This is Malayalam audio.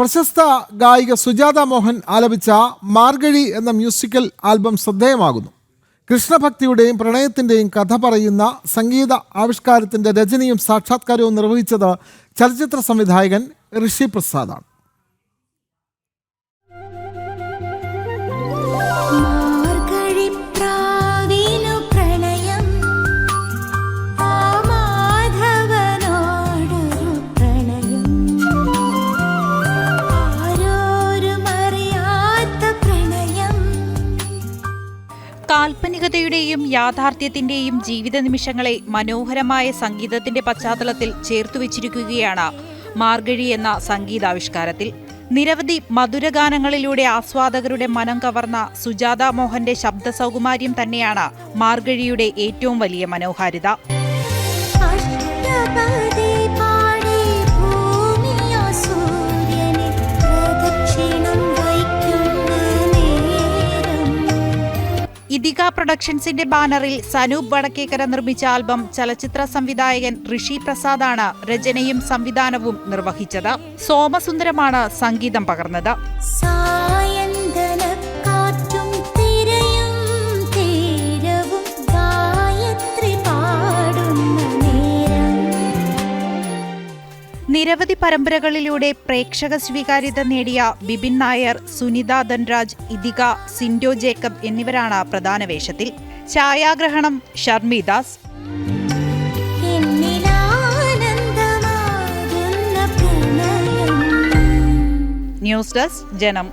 പ്രശസ്ത ഗായിക സുജാത മോഹൻ ആലപിച്ച മാർഗഴി എന്ന മ്യൂസിക്കൽ ആൽബം ശ്രദ്ധേയമാകുന്നു. കൃഷ്ണഭക്തിയുടെയും പ്രണയത്തിന്റെയും കഥ പറയുന്ന സംഗീത ആവിഷ്കാരത്തിന്റെ രചനയും സാക്ഷാത്കാരവും നിർവഹിച്ചത് ചലച്ചിത്ര സംവിധായകൻ ഋഷി പ്രസാദാണ്. കാൽപ്പനികതയുടെയും യാഥാർത്ഥ്യത്തിന്റെയും ജീവിത നിമിഷങ്ങളെ മനോഹരമായ സംഗീതത്തിന്റെ പശ്ചാത്തലത്തിൽ ചേർത്തുവച്ചിരിക്കുകയാണ് മാർഗഴി എന്ന സംഗീതാവിഷ്കാരത്തിൽ. നിരവധി മധുരഗാനങ്ങളിലൂടെ ആസ്വാദകരുടെ മനം കവർന്ന സുജാത മോഹന്റെ ശബ്ദ സൗകുമാര്യം തന്നെയാണ് മാർഗഴിയുടെ ഏറ്റവും വലിയ മനോഹാരിത. ഇതിക പ്രൊഡക്ഷൻസിന്റെ ബാനറിൽ സനൂപ് വടക്കേക്കര നിർമ്മിച്ച ആൽബം ചലച്ചിത്ര സംവിധായകൻ ഋഷി പ്രസാദാണ് രചനയും സംവിധാനവും നിർവഹിച്ചത്. സോമസുന്ദരമാണ് സംഗീതം പകർന്നത്. നിരവധി പരമ്പരകളിലൂടെ പ്രേക്ഷക സ്വീകാര്യത നേടിയ ബിബിൻ നായർ സുനിത ധൻരാജ് ഇതിക സിൻഡോ ജേക്കബ് എന്നിവരാണ് പ്രധാന വേഷത്തിൽ. ഛായാഗ്രഹണം ഷർമിദാസ്. ന്യൂസ് ഡെസ്ക് ജനം.